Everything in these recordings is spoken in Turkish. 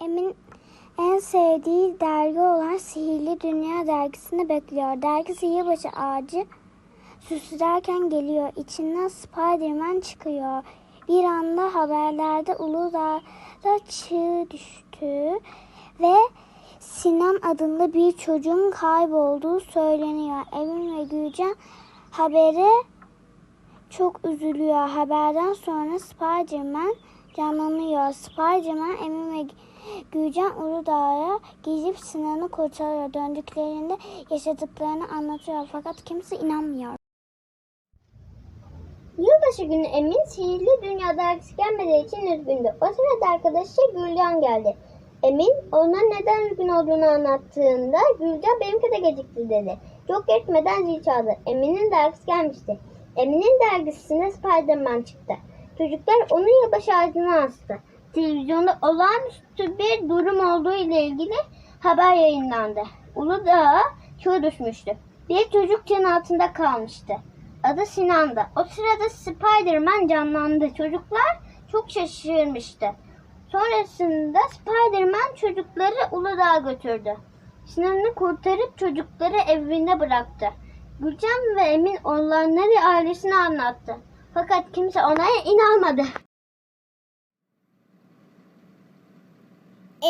Emin en sevdiği dergi olan Sihirli Dünya dergisini bekliyor. Dergisi yılbaşı ağacı süslerken geliyor. İçinden Spiderman çıkıyor. Bir anda haberlerde Uludağ'da çığ düştü ve Sinan adında bir çocuğun kaybolduğu söyleniyor. Emin ve Gülcan habere çok üzülüyor. Haberden sonra Spiderman canlanıyor. Spiderman Emin ve Gülcan Uludağ'a gidip Sinan'ı kurtarıyor. Döndüklerinde yaşadıklarını anlatıyor. Fakat kimse inanmıyor. Yılbaşı günü Emin sihirli dünya dergisi gelmediği için üzgündü. O sırada arkadaşı Gülcan geldi. Emin ona neden üzgün olduğunu anlattığında Gülcan benimki de gecikti dedi. Çok geçmeden zil çaldı. Emin'in dergisi gelmişti. Emin'in dergisinde Spiderman çıktı. Çocuklar onun yılbaşı ağacına astı. Televizyonda olağanüstü bir durum olduğu ile ilgili haber yayınlandı. Uludağ'a çığ düşmüştü. Bir çocuk çığın altında kalmıştı. Adı Sinan'dı. O sırada Spiderman canlandı. Çocuklar çok şaşırmıştı. Sonrasında Spiderman çocukları Uludağ'a götürdü. Sinan'ı kurtarıp çocukları evine bıraktı. Gülcan ve Emin olanları ailesine anlattı. Fakat kimse ona inanmadı.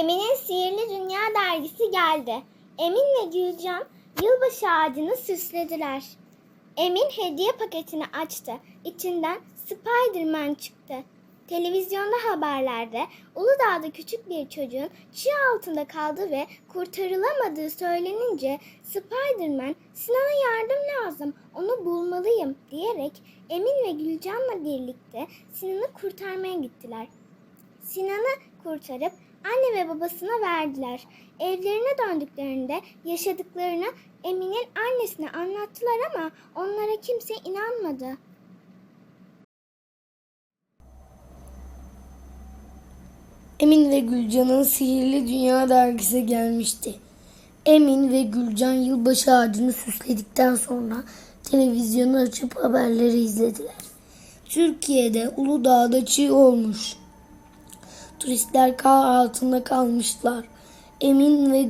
Emin'in Sihirli Dünya dergisi geldi. Emin ve Gülcan yılbaşı ağacını süslediler. Emin hediye paketini açtı. İçinden Spiderman çıktı. Televizyonda haberlerde Uludağ'da küçük bir çocuğun çığ altında kaldığı ve kurtarılamadığı söylenince Spiderman Sinan'a yardım lazım onu bulmalıyım diyerek Emin ve Gülcan'la birlikte Sinan'ı kurtarmaya gittiler. Sinan'ı kurtarıp anne ve babasına verdiler. Evlerine döndüklerinde yaşadıklarını Emin'in annesine anlattılar ama onlara kimse inanmadı. Emin ve Gülcan'ın Sihirli Dünya dergisi gelmişti. Emin ve Gülcan yılbaşı ağacını süsledikten sonra televizyonu açıp haberleri izlediler. Türkiye'de Uludağ'da çığ olmuş. Turistler kar altında kalmışlar. Emin ve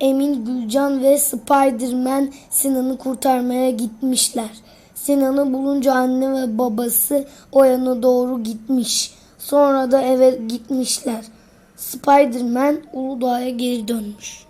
Emin Gülcan ve Spiderman Sinan'ı kurtarmaya gitmişler. Sinan'ı bulunca anne ve babası o yana doğru gitmiş. Sonra da eve gitmişler. Spiderman Uludağ'a geri dönmüş.